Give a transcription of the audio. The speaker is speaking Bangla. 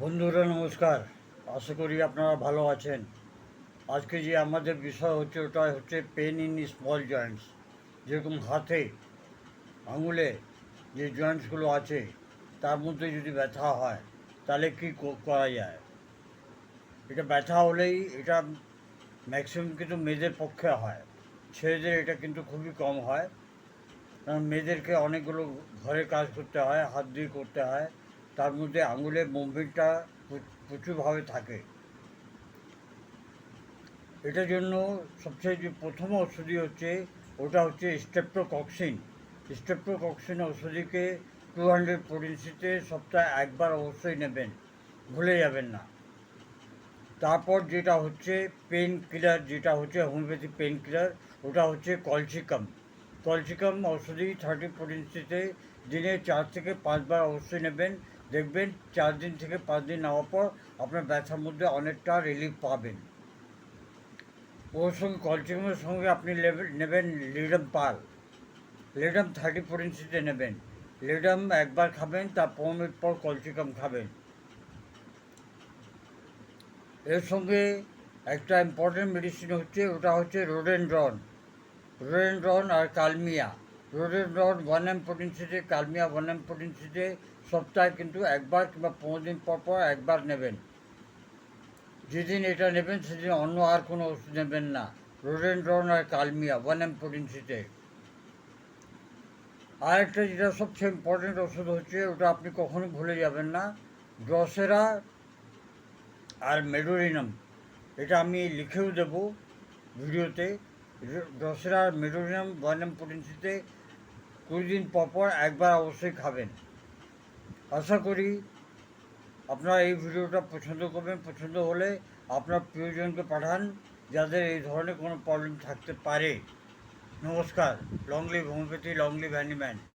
বন্ধুরা, নমস্কার। আশা করি আপনারা ভালো আছেন। আজকে যে আমাদের বিষয় হচ্ছে, ওটা হচ্ছে পেন ইন স্মল জয়েন্টস যেরকম হাতে, আঙুলে যে জয়েন্টসগুলো আছে, তার মধ্যে যদি ব্যথা হয়, তাহলে কী করা যায়? এটা ব্যথা হলেই এটা ম্যাক্সিমাম কিন্তু মেয়েদের পক্ষে হয়। ছেলেদের এটা কিন্তু খুবই কম হয়। কারণ মেয়েদেরকে অনেকগুলো ঘরে কাজ করতে হয়, হাত দিয়ে করতে হয়। তার মধ্যে আঙুলের মুভমেন্টটা প্রচুরভাবে থাকে। এটার জন্য সবচেয়ে যে প্রথম ওষুধি হচ্ছে, ওটা হচ্ছে স্টেপ্টোকক্সিন স্টেপ্টোকক্সিন ওষুধিকে টু হান্ড্রেড পরিণতিতে সপ্তাহে একবার অবশ্যই নেবেন, ভুলে যাবেন না। তারপর যেটা হচ্ছে পেন কিলার যেটা হচ্ছে হোমিওপ্যাথি পেন কিলার ওটা হচ্ছে কলসিকাম কলসিকাম ওষুধি থার্টি পরিণতিতে দিনে চার থেকে পাঁচবার অবশ্যই নেবেন দেখবেন চার দিন থেকে পাঁচ দিন নেওয়ার পর আপনার ব্যথার মধ্যে অনেকটা রিলিফ পাবেন। ওর সঙ্গে কলসিকামের সঙ্গে আপনি নেবেন লিডাম পাল। লিডাম থার্টি ফোর ইঞ্চিতে নেবেন। লিডাম একবার খাবেন, তার পনেরো মিনিট পর কলসিকাম খাবেন। এর সঙ্গে একটা ইম্পর্টেন্ট মেডিসিন হচ্ছে, ওটা হচ্ছে রোডেনড্রন। রোডেনড্রন আর কালমিয়া। রোডেনড্রন ওয়ান এম পোটেন্সিতে কালমিয়া ওয়ান এম পোটেন্সিতে সপ্তাহে কিন্তু একবার কিংবা পনেরো দিন পর পর একবার নেবেন। যেদিন এটা নেবেন, সেদিন অন্য আর কোনো ওষুধ নেবেন না। রোডেনড্রন আর কালমিয়া ওয়ান এম পোটেন্সিতে আরেকটা যেটা সবচেয়ে ইম্পর্টেন্ট ওষুধ হচ্ছে, ওটা আপনি কখনো ভুলে যাবেন না ড্রসেরা আর মেডোরিনাম এটা আমি লিখেও দেব ভিডিওতে। দশেরা আর বনাম ওয়ান কুড়ি দিন পরপর পর একবার অবশ্যই খাবেন। আশা করি আপনারা এই ভিডিওটা পছন্দ করবেন, পছন্দ হলে আপনার প্রিয়জনকে পাঠান যাদের এই ধরনের কোনো প্রবলেম থাকতে পারে। নমস্কার লংলি হোমিওপ্যাথি অ্যানিম্যান